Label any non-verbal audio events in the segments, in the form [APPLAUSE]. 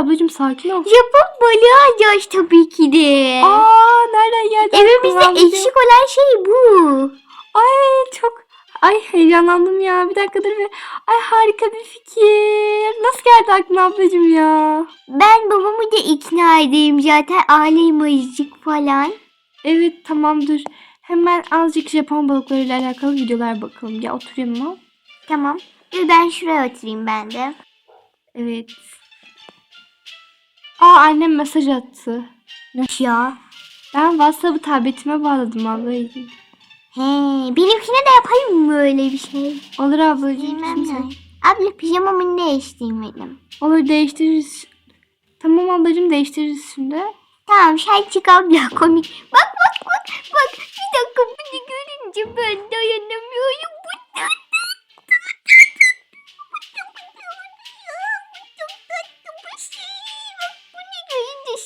ablacığım sakin ol. Japon balığı alacağız tabii ki de. Aa nereden geldi? Evimizde eksik olan şey bu. Ay çok ay heyecanlandım ya. Bir dakika dur bir. Ay harika bir fikir. Nasıl geldi aklına ablacığım ya? Ben babamı da ikna edeyim zaten aile imajcık falan. Evet tamam dur. Hemen azıcık Japon balıklarıyla alakalı videolar bakalım. Ya oturayım mı? Tamam. Ben şuraya oturayım ben de. Evet. Aa annem mesaj attı. Ya. Ben WhatsApp'ı tabletime bağladım ablacığım. He, benimkine de yapayım mı öyle bir şey? Olur ablacığım. Bilmem sen- Abla pijamamı değiştirmedim. Olur değiştiririz. Tamam ablacığım değiştiririz şimdi. Tamam Şelçik abla komik. Bak bak bak bak. Bir dakika bunu görünce ben dayanamıyorum. Bu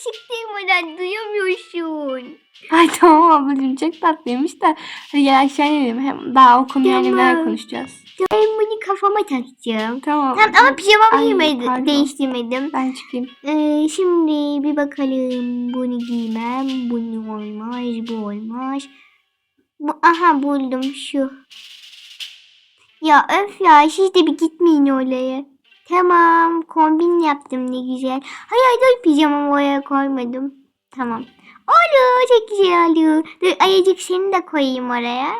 sıktırmadan duyamıyorsun. Ay tamam ablacığım çok tatlıymış da. Hadi gel aşağı inelim. Hem daha o konuyu Tamam. annemlerle konuşacağız. Ben bunu kafama takacağım. Tamam Tamam ama pijamamı pardon. değiştirmedim. Ben çıkayım. Ee, şimdi bir bakalım. Bunu giymem. Bunu olmaz. Bu olmaz. Bu, aha buldum şu. Ya öf ya siz de bir gitmeyin oraya. Tamam kombin yaptım ne güzel. Hayır hayır pijamamı oraya koymadım. Tamam. Olur çok güzel olur. Dur ayıcık seni de koyayım oraya.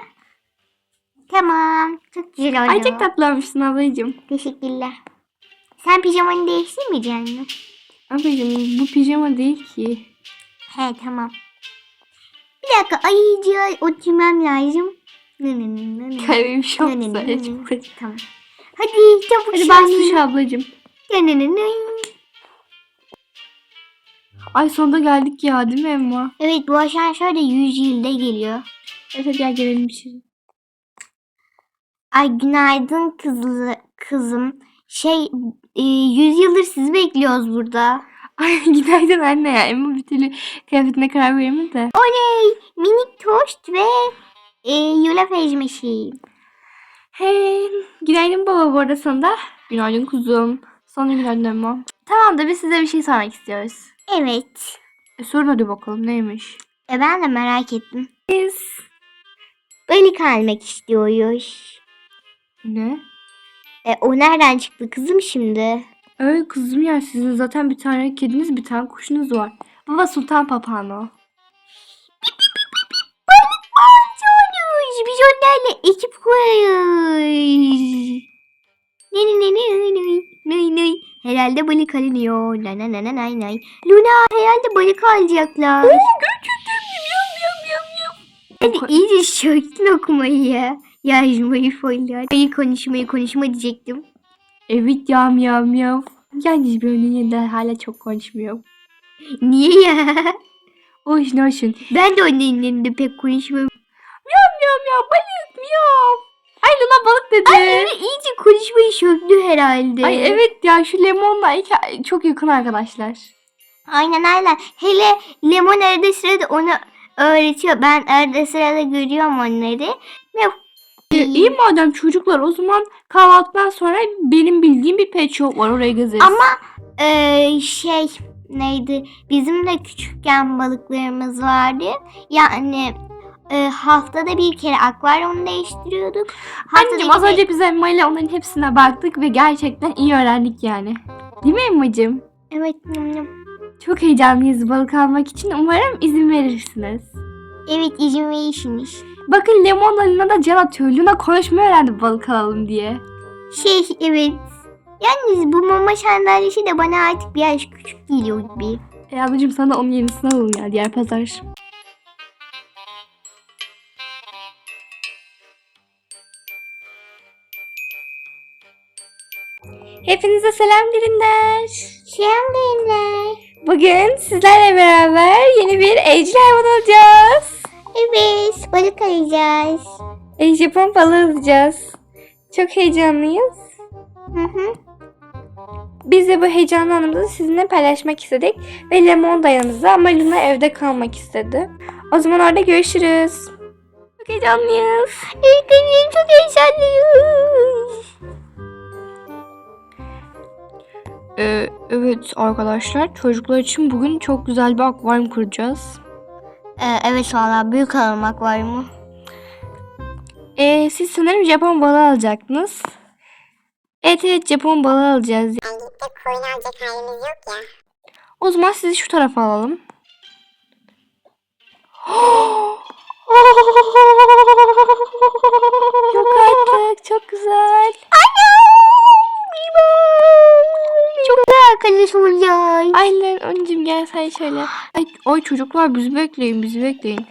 Tamam. Çok güzel oldu. Ay çok tatlı ablacığım. Teşekkürler. Sen pijamanı değiştirmeyecek misin? Ablacığım bu pijama değil ki. He tamam. Bir dakika ayıcığa oturmam lazım. Kalbim çok güzel. Tamam. Hadi çabuk Hadi şu bas an- tuş ablacığım. Ay sonunda geldik ya değil mi Emma? Evet bu aşansör de 100 yılda geliyor. Evet hadi gel gelelim şimdi. Ay günaydın kızlı, kızım. Şey e, 100 yıldır sizi bekliyoruz burada. Ay [LAUGHS] günaydın anne ya. Emma bir türlü kıyafetine karar veremedi de. Oley minik tost ve e, yulaf ezmesi. Hey, günaydın baba bu arada sana da. Günaydın kuzum. Sana günaydın Emma. Tamam da biz size bir şey sormak istiyoruz. Evet. E, sorun hadi bakalım neymiş? E, ben de merak ettim. Biz. Balık almak istiyoruz. Ne? E, o nereden çıktı kızım şimdi? Öyle kızım ya sizin zaten bir tane kediniz bir tane kuşunuz var. Baba sultan papağanı o. Biz onlarla ekip kurarız. Ne ne ne ne ne ne Herhalde balık alınıyor. Na na na na na na. Luna herhalde balık alacaklar. gerçekten mi? Yam yam yam yam. Hadi iyice şöyle okumayı ya. Yazmayı falan. Ayı konuşmayı konuşma diyecektim. Evet yam yam yam. Yani böyle de hala çok konuşmuyor. Niye ya? Hoş hoşun. Ben de onun ellerinde pek konuşmuyorum. Yam yam yam balık miyav. Ay Luna balık dedi. Ay Luna iyice konuşmayı söktü herhalde. Ay evet ya şu limonla iki- çok yakın arkadaşlar. Aynen aynen. Hele lemon arada sırada onu öğretiyor. Ben arada sırada görüyorum onları. Ve E, iyi madem çocuklar o zaman kahvaltıdan sonra benim bildiğim bir pet shop var oraya gezeriz. Ama eee, şey neydi? Bizim de küçükken balıklarımız vardı. Yani eee, haftada bir kere akvaryum değiştiriyorduk. Haftada Anneciğim az bir önce biz Emma ile onların hepsine baktık ve gerçekten iyi öğrendik yani. Değil mi Emma'cığım? Evet. hmm. Çok heyecanlıyız balık almak için. Umarım izin verirsiniz. Evet izin verirsiniz. Bakın Lemon Luna da can atıyor. Luna konuşmayı öğrendi balık alalım diye. Şey evet. Yalnız bu mama sandalyesi de bana artık biraz küçük geliyor gibi. E ablacığım sana onun yenisini alalım ya diğer pazar. Hepinize selam derinler. Selam beyler. Bugün sizlerle beraber yeni bir evcil hayvan alacağız. Evet balık alacağız. E, Japon balığı alacağız. Çok heyecanlıyız. Hı hı. Biz de bu heyecanlı anımızı sizinle paylaşmak istedik. Ve Lemon da yanımızda ama Luna evde kalmak istedi. O zaman orada görüşürüz. Çok heyecanlıyız. Benim çok heyecanlıyım. Ee, evet arkadaşlar çocuklar için bugün çok güzel bir akvaryum kuracağız. Ee, evet valla büyük almak var mı? Ee, siz sanırım Japon balığı alacaktınız. Evet evet Japon balığı alacağız. Gidip de koyun alacak halimiz yok ya. O zaman sizi şu tarafa alalım. [GASPS] Yok artık çok güzel. Çok güzel arkadaş olacağız. Aynen öncüm gel sen şöyle. Ay, ay çocuklar bizi bekleyin bizi bekleyin.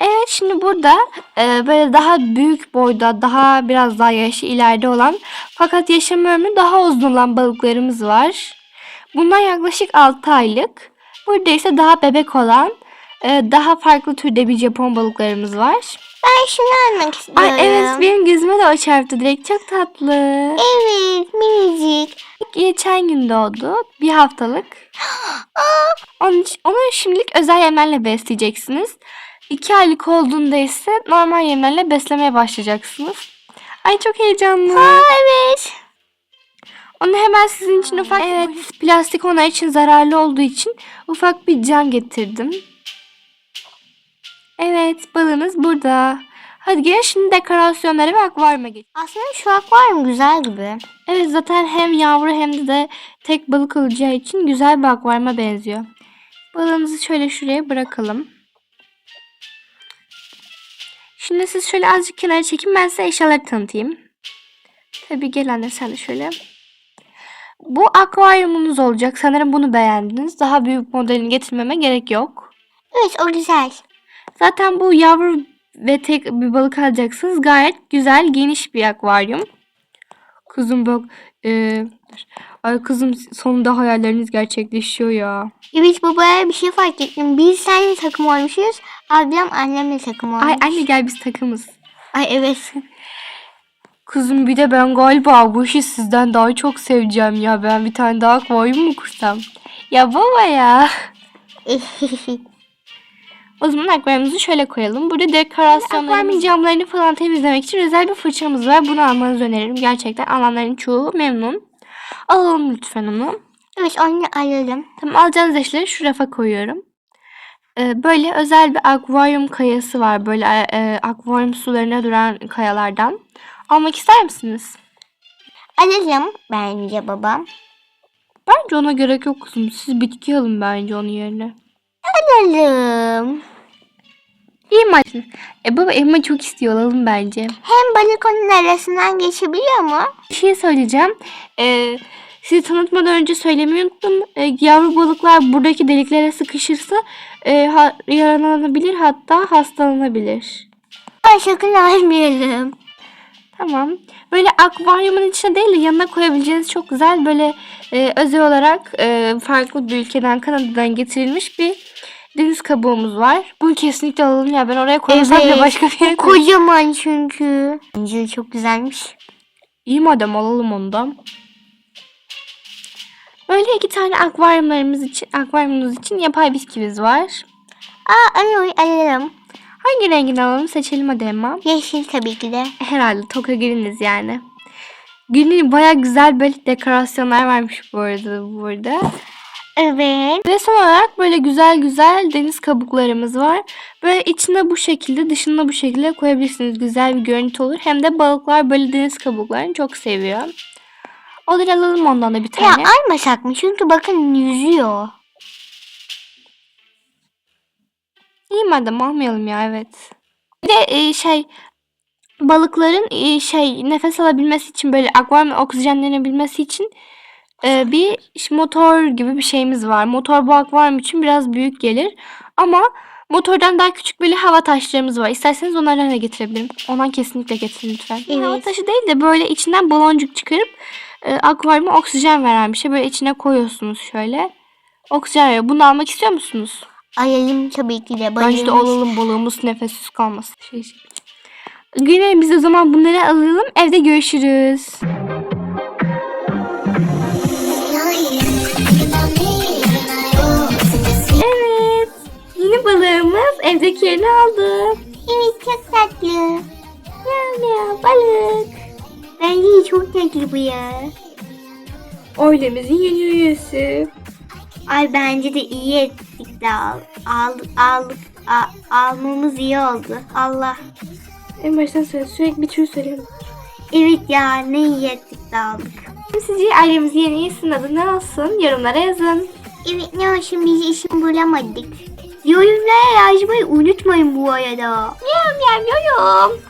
Evet şimdi burada e, böyle daha büyük boyda daha biraz daha yaşı ileride olan fakat yaşam ömrü daha uzun olan balıklarımız var. Bunlar yaklaşık 6 aylık. Burada ise daha bebek olan daha farklı türde bir Japon balıklarımız var. Ben şunu almak istiyorum. Ay evet benim gözüme de o çarptı direkt çok tatlı. Evet minicik. Geçen gün doğdu. Bir haftalık. [GASPS] İçin, onu şimdilik özel yemlerle besleyeceksiniz. İki aylık olduğunda ise normal yemlerle beslemeye başlayacaksınız. Ay çok heyecanlı. Evet. Onu hemen sizin için ufak evet plastik onlar için zararlı olduğu için ufak bir cam getirdim. Evet balığınız burada. Hadi gelin şimdi dekorasyonlara ve akvaryuma geçelim. Aslında şu akvaryum güzel gibi. Evet zaten hem yavru hem de, de tek balık olacağı için güzel bir akvaryuma benziyor. Balığımızı şöyle şuraya bırakalım. Şimdi siz şöyle azıcık kenara çekin ben size eşyaları tanıtayım. Tabii gel anne sen de şöyle. Bu akvaryumunuz olacak. Sanırım bunu beğendiniz. Daha büyük modelini getirmeme gerek yok. Evet o güzel. Zaten bu yavru ve tek bir balık alacaksınız. Gayet güzel, geniş bir akvaryum. Kızım bak. eee, ay kızım sonunda hayalleriniz gerçekleşiyor ya. Evet babaya bir şey fark ettim. Biz seninle takım olmuşuz. Ablam annemle takım olmuş. Ay anne gel biz takımız. Ay evet. Kızım bir de ben galiba bu işi sizden daha çok seveceğim ya. Ben bir tane daha akvaryum mu kursam? Ya baba ya. [LAUGHS] O zaman akvaryumumuzu şöyle koyalım. Burada dekorasyonlarımız camlarını falan temizlemek için özel bir fırçamız var. Bunu almanızı öneririm. Gerçekten alanların çoğu memnun. Alalım lütfen onu. evet onu alalım. Tamam alacağınız eşyaları şu rafa koyuyorum. Ee, böyle özel bir akvaryum kayası var. Böyle e, akvaryum sularına duran kayalardan. Almak ister misiniz? Alalım bence babam. Bence ona gerek yok kızım. Siz bitki alın bence onun yerine. Alalım. İyi mi? E baba Emma çok istiyor alalım bence. Hem balık onun arasından geçebiliyor mu? Bir şey söyleyeceğim. Ee, sizi tanıtmadan önce söylemeyi unuttum. Ee, yavru balıklar buradaki deliklere sıkışırsa e, ha- yaralanabilir hatta hastalanabilir. Ay sakın almayalım. Tamam. Böyle akvaryumun içine değil de yanına koyabileceğiniz çok güzel böyle e, özel olarak e, farklı bir ülkeden Kanada'dan getirilmiş bir deniz kabuğumuz var. Bunu kesinlikle alalım ya ben oraya bile Evet. başka bir yere koy- Kocaman çünkü. Bence çok güzelmiş. İyi madem alalım ondan. Böyle iki tane akvaryumlarımız için, akvaryumumuz için yapay bitkimiz var. Aa alıyor alalım. Hangi rengini alalım seçelim hadi Emma. Yeşil tabii ki de. Herhalde Toka Green'iz yani. Green'in baya güzel böyle dekorasyonlar varmış bu arada burada. Evet. Ve son olarak böyle güzel güzel deniz kabuklarımız var. Böyle içine bu şekilde dışına bu şekilde koyabilirsiniz. Güzel bir görüntü olur. Hem de balıklar böyle deniz kabuklarını çok seviyor. Olur alalım ondan da bir Ya tane. almasak mı? Çünkü bakın yüzüyor. İyi madem almayalım ya evet. Bir de e, şey balıkların e, şey nefes alabilmesi için böyle akvaryum oksijenlenebilmesi için e, bir motor gibi bir şeyimiz var. Motor bu akvaryum için biraz büyük gelir ama motordan daha küçük böyle hava taşlarımız var. İsterseniz onlardan da getirebilirim. Ondan kesinlikle getirin lütfen. Evet. Hava taşı değil de böyle içinden baloncuk çıkarıp e, akvaryuma oksijen veren bir şey. Böyle içine koyuyorsunuz şöyle. Oksijen veriyor. Bunu almak istiyor musunuz? Alalım tabii ki de. Bence de alalım balığımız nefessiz kalmasın. Şey, şey. Yine biz o zaman bunları alalım. Evde görüşürüz. Evet. Yeni balığımız evdeki yerini aldı. Evet çok tatlı. Miyav miyav balık. Bence çok tatlı bu ya. Ailemizin yeni üyesi. Ay bence de iyi ettik de al, al, aldık, a- almamız iyi oldu. Allah. En baştan söyle sürekli bir tür söylüyorum. Evet ya ne iyi ettik de aldık. Sizce ailemizin yeni üyesinin adı ne olsun? Yorumlara yazın. Evet ne olsun biz işim bulamadık. Yorumlara yazmayı unutmayın bu arada. Yorum yorum yorum.